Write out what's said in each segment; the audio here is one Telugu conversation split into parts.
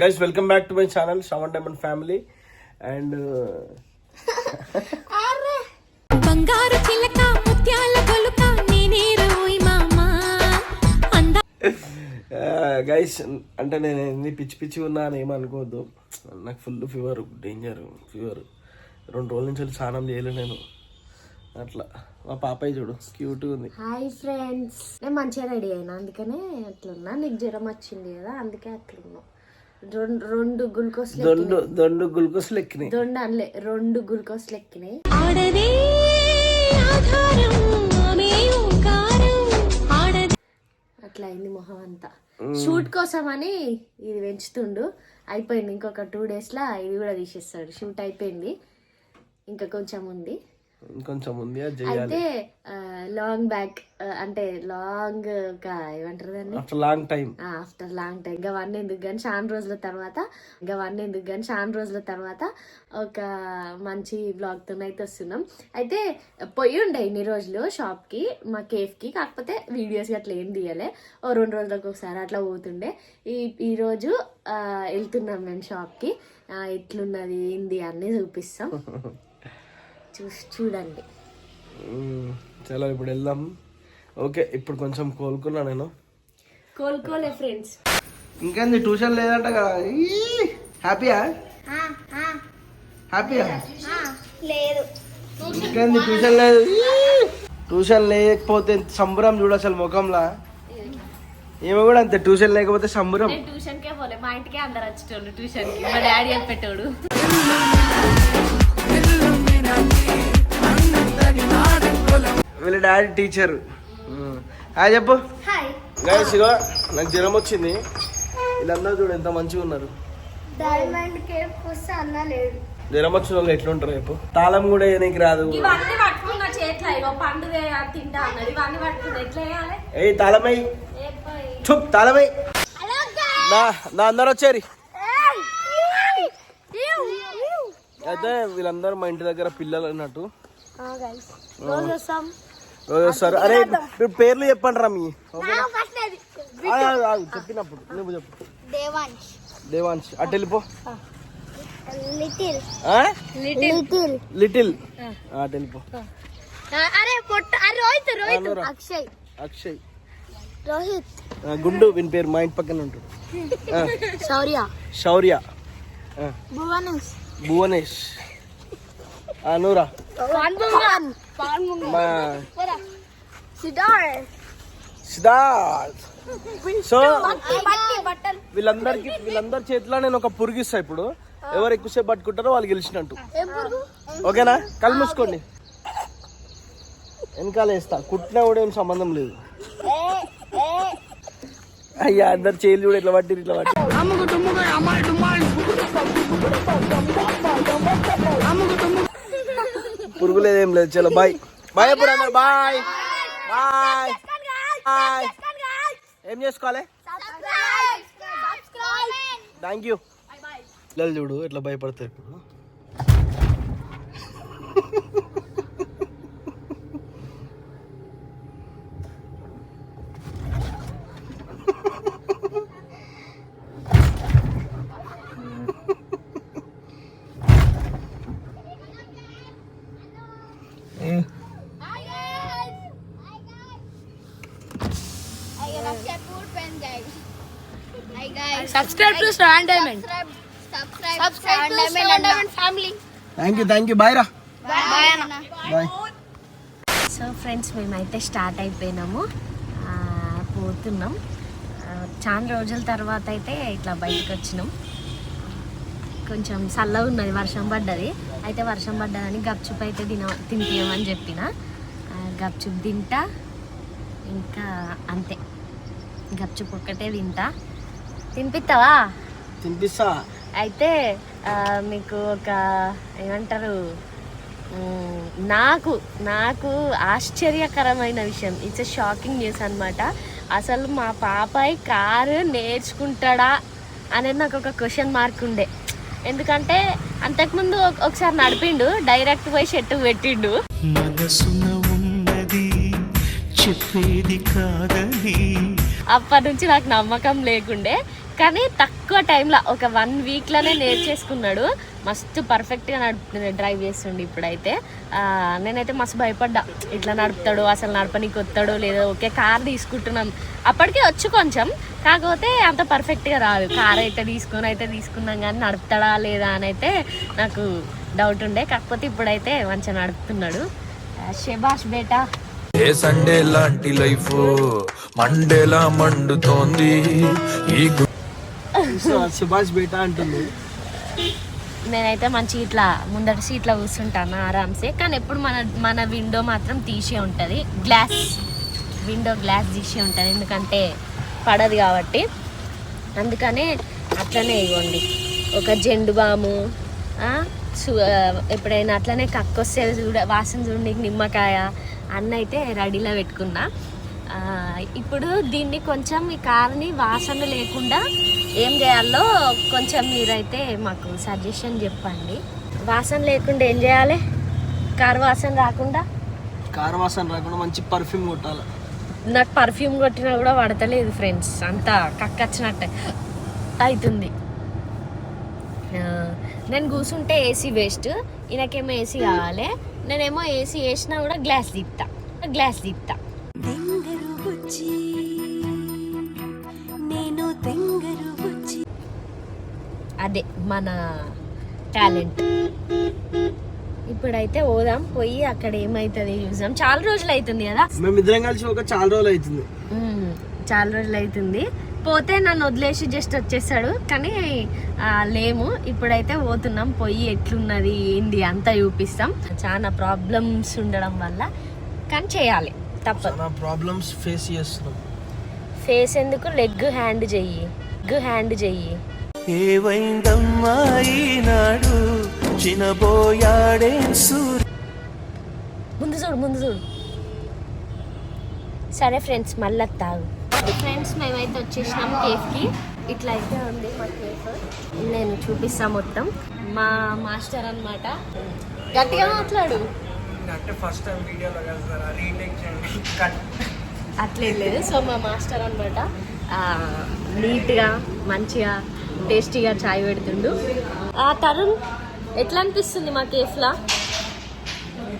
Guys welcome back to my channel Shravan diamond family and బంగారు చిలక ముత్యాల కొలుక నేనే రోయ్ మామా. అంద గైస్ అంటే నేను ఎన్ని పిచ్చి పిచ్చి ఉన్నా అని ఏమనుకోవద్దు నాకు ఫుల్ ఫీవర్ డేంజర్ ఫీవర్ రెండు రోజుల నుంచి వెళ్ళి స్నానం చేయలేదు నేను. అట్లా. మా పాపయ్య చూడు క్యూట్గా ఉంది. హాయ్ ఫ్రెండ్స్ నేను మంచిగా రెడీ అయినా అందుకనే అట్లున్నా. నీకు జ్వరం వచ్చింది కదా అందుకే అట్లున్నా. రెండు రెండు గ్లూకోస్ దొండు దొండు గ్లూకోస్లు ఎక్కినాయి దొండ అనలే రెండు గ్లూకోస్ ఎక్కినాయి అట్లా అయింది మొహం అంతా. షూట్ కోసం అని ఇది పెంచుతుండు. అయిపోయింది ఇంకొక టూ డేస్ లా ఇది కూడా తీసేస్తాడు. షూట్ అయిపోయింది. ఇంకా కొంచెం ఉంది. కొంచెం ఉంది అది చేయాలి. అయితే లాంగ్ బ్యాక్ అంటే లాంగ్ ఒక ఏమంటారు దాన్ని? After long time after long time ఇంకా వన్ ఎందుకు కానీ చాలా రోజుల తర్వాత ఇంకా వన్ ఎందుకు కానీ చాలా రోజుల తర్వాత ఒక మంచి బ్లాగ్తో అయితే వస్తున్నాం. అయితే పోయి ఉండే ఇన్ని రోజులు షాప్కి మా కేఫ్కి కాకపోతే వీడియోస్ అట్లా ఏం తీయలే. ఓ రెండు రోజులకు ఒకసారి అట్లా పోతుండే. ఈ ఈరోజు వెళ్తున్నాం మేము షాప్కి ఎట్లున్నది ఏంది అన్నీ చూపిస్తాం. చూసి చూడండి. చలో ఇప్పుడు వెళ్దాం. ఓకే ఇప్పుడు కొంచెం కోలుకున్నా నేను. కోలుకోలే ఫ్రెండ్స్. ఇంకేంది ట్యూషన్ లేదంట కదా? హ్యాపీయా? హ్యాపీయా? లేదు. ఇంకేంది ట్యూషన్ లేదు? ట్యూషన్ లేకపోతే సంబరం చూడు అసలు ముఖంలా. ఏమో కూడా అంతే ట్యూషన్ లేకపోతే సంబరం. ట్యూషన్కే పోలే. మా ఇంటికే అందరు వచ్చేటోళ్ళు ట్యూషన్కి. మా డాడీ చెప్పేటోడు. వీళ్ళ డాడీ టీచర్. హాయ్ చెప్పు. గైస్ ఇగో నాకు జ్వరం వచ్చింది. వీళ్ళందరూ చూడు ఎంత మంచిగా ఉన్నారు. జ్వరం వచ్చిన వాళ్ళు ఎట్లుంటారు చెప్పు. తాళం కూడా నీకు రాదు. ఏ తాళమై చుప్ తాళమై నా నా అందరు వచ్చారు. అయితే వీళ్ళందరూ మా ఇంటి దగ్గర పిల్లలు అన్నట్టు. రోజు వస్తాం. రోజు వస్తారు. అరే పేర్లు చెప్పండి రా మీ. చెప్పినప్పుడు. నువ్వు చెప్పు. దేవాంశ్. దేవాంశ్. అటు వెళ్ళిపో. లిటిల్. ఆ? లిటిల్. లిటిల్. ఆ, అటు వెళ్ళిపో. అరే పొట్ట అరే రోహిత్ రోహిత్. అనురా. అక్షయ్. అక్షయ్. రోహిత్. గుండు వీని పేరు మా ఇంటి పక్కన ఉంటాడు. ఆ, శౌర్య. శౌర్య. ఆ, భువనేష్. భువనేష్. నూరా సిద్ధార్థ్ సో వీళ్ళందరికి వీళ్ళందరి చేతిలో నేను ఒక పురుగిస్తా ఇప్పుడు ఎవరు ఎక్కువసేపు పట్టుకుంటారో వాళ్ళు గెలిచినట్టు ఓకేనా కళ్ళు మూసుకోండి వెనకాల వేస్తా కుట్టినా కూడా ఏం సంబంధం లేదు అయ్యా అందరు చేయలు కూడా ఇట్లా పట్టి ఇట్లా పట్టి పురుగు లేదు. ఏం లేదు చలో బాయ్. బాయ్ అప్పుడు అందరు బాయ్. బాయ్. బాయ్. ఏం చేసుకోవాలి? థ్యాంక్ యూ పిల్లలు చూడు ఎట్లా భయపడతారు. Subscribe to stand diamond subscribe to stand diamond family thank you thank you bye రా అన్న బాయ్ సో ఫ్రెండ్స్ మేమైతే స్టార్ట్ అయిపోయినాము. పోతున్నాం. చాలా రోజుల తర్వాత అయితే ఇట్లా బయటకు వచ్చినాం. కొంచెం చల్లగా ఉన్నది వర్షం పడ్డది. అయితే వర్షం పడ్డదని గప్చుప్ అయితే తిన తినిపించమని చెప్పిన. గప్చుప్ తింటా. ఇంకా అంతే. గప్చుప్ ఒక్కటే తింటా. తినిపిస్తావా? తినిపిస్తా. అయితే మీకు ఒక ఏమంటారు నాకు నాకు ఆశ్చర్యకరమైన విషయం. ఇట్స్ షాకింగ్ న్యూస్ అనమాట అసలు మా పాపాయి కారు నేర్చుకుంటాడా అనేది నాకు ఒక క్వశ్చన్ మార్క్ ఉండే. ఎందుకంటే అంతకుముందు ఒక- ఒకసారి నడిపిండు డైరెక్ట్ పోయి షెట్టు పెట్టిండు. మనసున ఉన్నది చెప్పేది కాదని. అప్పటి నుంచి నాకు నమ్మకం లేకుండే. కానీ తక్కువ టైంలో ఒక వన్ వీక్లోనే నేర్చేసుకున్నాడు. మస్తు పర్ఫెక్ట్గా నడుపు డ్రైవ్ చేస్తుండే ఇప్పుడైతే. నేనైతే మస్తు భయపడ్డా. ఇట్లా నడుపుతాడు అసలు నడపనీకి వస్తాడో లేదో ఓకే కార్ తీసుకుంటున్నాం. అప్పటికే వచ్చు కొంచెం కాకపోతే అంత పర్ఫెక్ట్గా రాదు. కార్ అయితే తీసుకొని అయితే తీసుకున్నాం కానీ నడుపుతాడా లేదా అని అయితే నాకు డౌట్ ఉండే. కాకపోతే ఇప్పుడైతే మంచిగా నడుపుతున్నాడు. శభాష్ బేటా. ఏ సండే లాంటి లైఫ్ మండేలా మండుతోంది. ఈ సుభాష్ బేట అంటుంది. నేనైతే మంచి ఇట్లా ముందటి సీట్లో కూర్చుంటాను ఆరామ్సే కానీ ఎప్పుడు మన మన విండో మాత్రం తీసే ఉంటుంది. గ్లాస్ విండో గ్లాస్ తీసే ఉంటుంది. ఎందుకంటే పడదు కాబట్టి. అందుకనే అట్లనే ఇవ్వండి. ఒక జెండు బాము సు- ఎప్పుడైనా అట్లనే కక్కొస్తే చూడ వాసన చూడడానికి నిమ్మకాయ అన్న అయితే రెడీలో పెట్టుకున్నా. ఇప్పుడు దీన్ని కొంచెం ఈ కార్ని వాసన లేకుండా ఏం చేయాలో కొంచెం మీరైతే మాకు సజెషన్ చెప్పండి. వాసన లేకుండా ఏం చేయాలి? కార్ వాసన రాకుండా? కారు వాసన రాకుండా మంచి పర్ఫ్యూమ్ కొట్టాలి. నాకు పర్ఫ్యూమ్ కొట్టినా కూడా పడతలేదు ఫ్రెండ్స్. అంతా కక్కచ్చినట్టే అవుతుంది నేను కూర్చుంటే ఏసీ వేస్ట్ ఈయనకేమో ఏసీ కావాలి. నేనేమో ఏసీ వేసినా కూడా గ్లాస్ తీస్తా గ్లాస్ తీస్తా అదే మన టాలెంట్. ఇప్పుడైతే పోదాం పోయి అక్కడ ఏమవుతుంది చూసాం చాలా రోజులు అవుతుంది కదా? మేమిద్దరం కలిసి ఒక చాలా రోజులు అవుతుంది. చాలా రోజులు అవుతుంది పోతే నన్ను వదిలేసి జస్ట్ వచ్చేసాడు కానీ లేము. ఇప్పుడైతే పోతున్నాం పోయి ఎట్లున్నది ఏంది అంతా చూపిస్తాం. చాలా ప్రాబ్లమ్స్ ఉండడం వల్ల కానీ చేయాలి తప్పదు. ప్రాబ్లమ్స్ ఫేస్ చేస్తున్నాం. ఫేస్ ఎందుకు? లెగ్ హ్యాండ్ చెయ్యి. లెగ్ హ్యాండ్ చెయ్యి. ఏవైందమ్మా ఈనాడు? చినబోయాడే సూర్య ముందు చూడు ముందు చూడు. సరే ఫ్రెండ్స్ మళ్ళీ తాగు. ఫ్రెండ్స్ మేమైతే వచ్చేసినాం కేఫ్కి. ఇట్లా అయితే ఉంది మా కేఫ్. నేను చూపిస్తా మొత్తం. మా మాస్టర్ అన్నమాట. గట్టిగా మాట్లాడు. అంటే ఫస్ట్ టైం వీడియోలో కదా రీటేక్ చేయండి. అట్లేం లేదు. సో మా మాస్టర్ అనమాట నీట్గా మంచిగా టేస్టీగా చాయ్ పెడుతుండు. ఆ తరుణ్ ఎట్లా అనిపిస్తుంది మా కేఫ్లా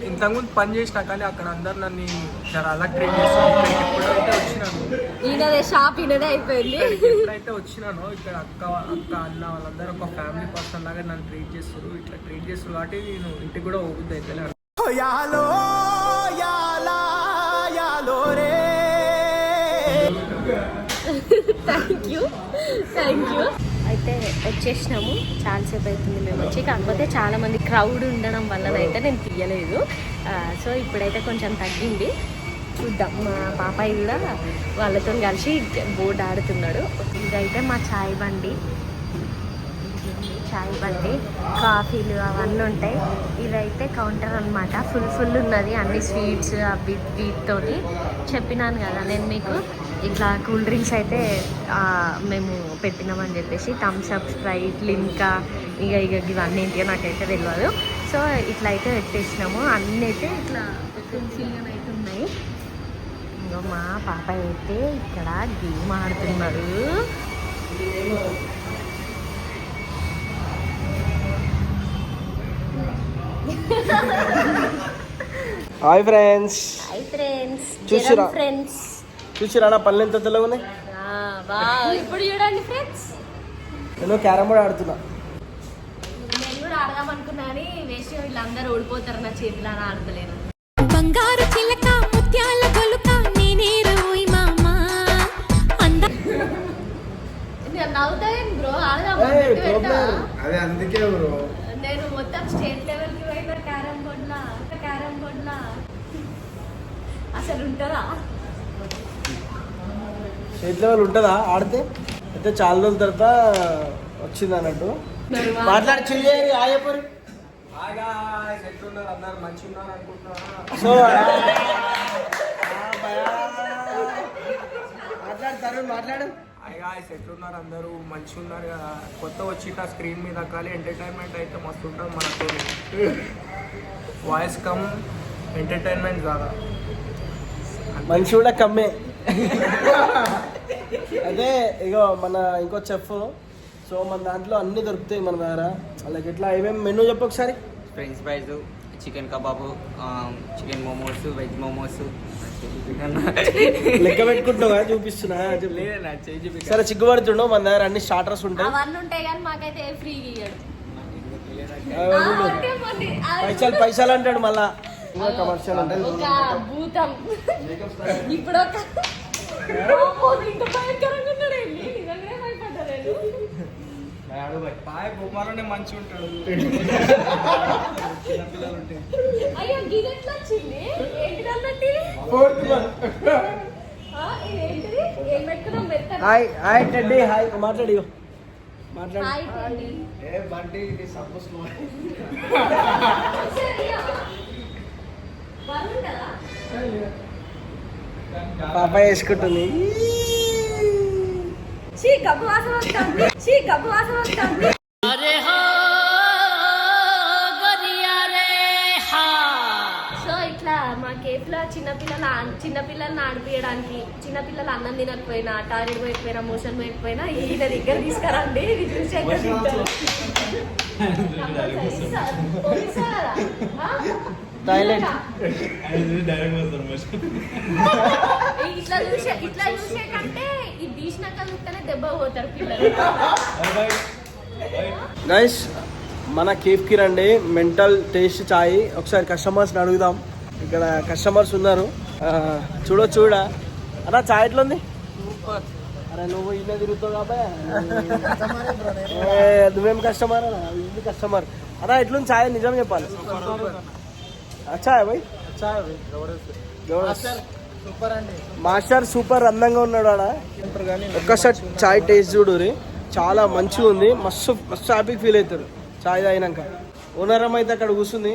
ఇంతకుముందు పని చేసిన కానీ అక్కడ అందరు నన్ను చాలా అలా ట్రీట్ ఎప్పుడైతే వచ్చినాను. ఈయనదే షాప్ ఈయనదే అయిపోయింది. ఎప్పుడైతే వచ్చినానో ఇక్కడ అక్క అక్క అన్న వాళ్ళందరూ ఒక ఫ్యామిలీ పర్సన్ లాగా నన్ను ట్రీట్ చేస్తారు. ఇట్లా ట్రీట్ చేస్తారు కాబట్టి నేను ఇంటికి కూడా పోతుంది అయితే థ్యాంక్ యూ థ్యాంక్ యూ అయితే వచ్చేసినాము. చాలాసేపు అవుతుంది మేము వచ్చి. కాకపోతే చాలా మంది క్రౌడ్ ఉండడం వల్లనైతే నేను తీయలేదు. సో ఇప్పుడైతే కొంచెం తగ్గింది. చూద్దాం. మా పాపాయి కూడా వాళ్ళతో కలిసి బోర్డు ఆడుతున్నాడు. ఇదైతే మా చాయ్ బండి. చాయ్ బండి కాఫీలు అవన్నీ ఉంటాయి. ఇదైతే కౌంటర్ అన్నమాట. ఫుల్ ఫుల్ ఉన్నది. అన్ని స్వీట్స్ అవి వీటితోటి చెప్పినాను కదా నేను మీకు. ఇట్లా కూల్ డ్రింక్స్ అయితే ఆ, మేము పెట్టినామని చెప్పేసి థమ్స్ అప్ స్ప్రైట్ లింకా ఇక ఇక ఇవన్నీ ఏంటిగా నాకైతే తెలియదు సో ఇట్లా అయితే పెట్టేసినాము. అన్నీ అయితే ఇట్లా ఫుల్ఫిల్గా అయితే ఉన్నాయి. ఇంకో మా పాప అయితే ఇక్కడ గేమ్ ఆడుతున్నాడు హాయ్ ఫ్రెండ్స్ హై ఫ్రెండ్స్ చూసిరా? ఫ్రెండ్స్ చూసిరా నా పనులు ఎంత తెల్లగా ఉన్నాయి? ఇప్పుడు చూడండి ఫ్రెండ్స్ నేను క్యారమ్ బోర్డ్ ఆడుతున్నా. నేను కూడా ఆడదాం అనుకున్నా కానీ వేస్ట్ వీళ్ళందరూ ఓడిపోతారు నా చేతిలో ఆడతలేను. బంగారు చిలక ముత్యాల గొలుక నేనే రోయ్ మామా. అంద నేను నవ్వుతాను బ్రో ఆడదాం. అదే అందుకే బ్రో నేను మొత్తం స్టేట్ లెవెల్కి పోయిన క్యారమ్ బోర్డ్లా క్యారమ్ బోర్డ్లా. అసలు ఉంటుందా స్టేట్ లెవెల్ ఉంటుందా? ఆడితే? అయితే చాలా రోజుల తర్వాత వచ్చింది అన్నట్టు. మాట్లాడి చిల్లి ఆయపరి ఎట్లున్నారు? అందరు మంచిగా ఉన్నారు అనుకుంటున్నారా? సో మాట్లాడతారు మాట్లాడు. హాయ్ గాయ్స్ ఎట్లున్నారు? అందరూ మంచిగా ఉన్నారు కదా? కొత్త వచ్చిట స్క్రీన్ మీద? కాలి ఎంటర్టైన్మెంట్ అయితే మస్తు ఉంటుంది మనతో వాయిస్ కమ్ ఎంటర్టైన్మెంట్ కాదా? మనిషి కూడా కమ్మే. అదే ఇగో మన ఇంకో చెఫ్ సో మన దాంట్లో అన్ని దొరుకుతాయి మన దగ్గర. అలాగే ఎట్లా ఏమేమి మెనూ చెప్పు ఒకసారి? French fries chicken kebab chicken momos veg momos లెక్క పెట్టుకుంటున్నావా? చూపిస్తున్నా సరే చిగ్గుపడుతుండవు మన దగ్గర అన్ని స్టార్టర్స్ ఉంటాయి. అవన్నీ ఉంటాయి కానీ మాకైతే ఫ్రీ ఇయ్యడు. ఆ, ఉండు. అంటే మొన్న ఆ పైసలు పైసలు అంటాడు మళ్ళా. కమర్షియల్ అంటే భూతం ఇప్పుడు బాయ్ బొమ్మలోనే మంచి ఉంటాడు చిన్నపిల్లలు ఉంటే అయ్యో వచ్చింది అన్నట్టు? హాయ్ హాయ్ టెడ్డీ హాయ్ మాట్లాడి మాట్లాడు. ఏ బండి ఇది సరియా? బాగుంటుందా? పాప వేసుకుంటుంది. సో ఇట్లా మా కేఫ్లో చిన్నపిల్లల చిన్నపిల్లల్ని ఆడిపియడానికి చిన్నపిల్లలు అన్నం తినకపోయినా టాయిలెట్ పోయిపోయినా మోషన్ పోయిపోయినా ఈయన దగ్గర తీసుకురండి. ఇది చూసి కదా? Toilet. ఇట్లా చూసే ఇట్లా చూసే కంటే ఇది తీసినాక చూస్తేనే దెబ్బ పోతారు పిల్లలు గైస్ మన కేఫ్కి రండి. మెంటల్ టేస్ట్ చాయ్. ఒకసారి కస్టమర్స్ని అడుగుదాం. ఇక్కడ కస్టమర్స్ ఉన్నారు. చూడో చూడ. అన్నా చాయ్ ఎట్లుంది? అరే నువ్వు ఇల్లే తిరుగుతావు కాబట్టి ఏ, నువ్వేం కస్టమర్ ఇది కస్టమర్ అన్నా ఎట్లుంది చాయ్? నిజం చెప్పాలి. అచ్చా భయ్ సూపర్ అండి. మాస్టర్ సూపర్ అందంగా ఉన్నాడు ఆడ. ఒక్కసారి చాయ్ టేస్ట్ చూడు చాలా మంచిగా ఉంది. మస్తు మస్తు హ్యాపీ ఫీల్ అవుతారు. చాయ్ తాగినాక. ఓనరం అయితే అక్కడ కూర్చుంది.